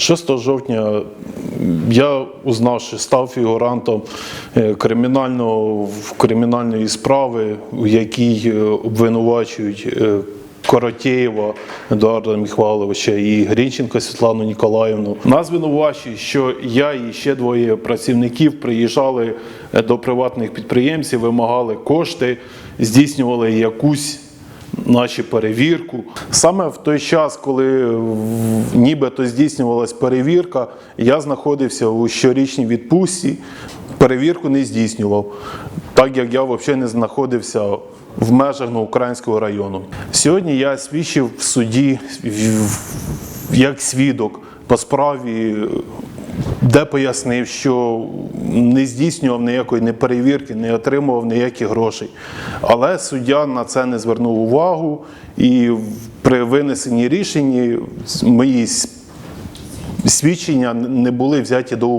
6 жовтня я узнав, що став фігурантом е, кримінального кримінальної справи, у якій е, обвинувачують е, Коротєєва Едуарда Міхваловича і Грінченка Світлану Ніколаївну. Нас звинувачують, що я і ще двоє працівників приїжджали до приватних підприємців, вимагали кошти, здійснювали якусь наші перевірку. Саме в той час, коли нібито здійснювалась перевірка, я знаходився у щорічній відпустці, перевірку не здійснював, так як я взагалі не знаходився в межах Новоукраїнського району. Сьогодні я свідчив в суді як свідок по справі де пояснив, що не здійснював ніякої не перевірки, не отримував ніяких грошей. Але суддя на це не звернув увагу, і при винесенні рішення мої свідчення не були взяті до уваги.